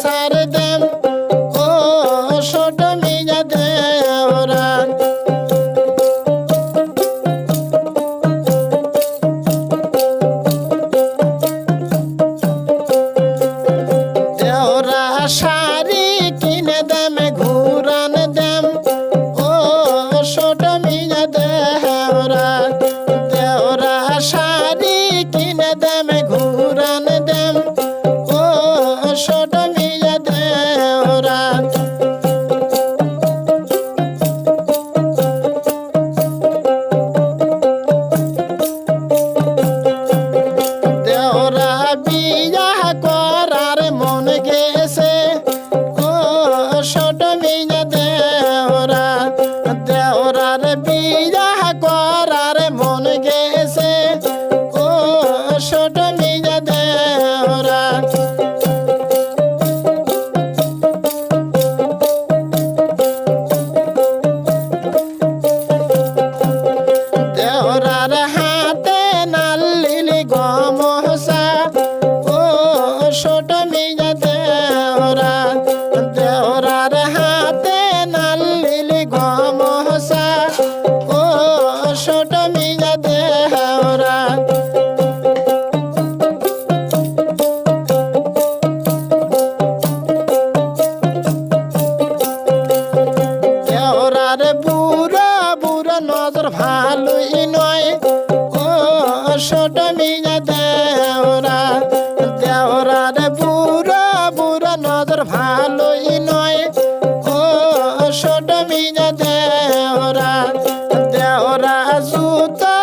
সার them ও, ছোট মিয়া দে ওরান ওরা শাড়ি কিনে দেম, ঘুরান দেম। ও, ছোট মিয়া দে ওরা দেওরা শাড়ি কিনে দেম ছোট মিয়া দেওরা দেওরা রে বুড়া বুড়া নজর ভালোই নয়। ও ছোট মিয়া দেওরা দেওরা জুতা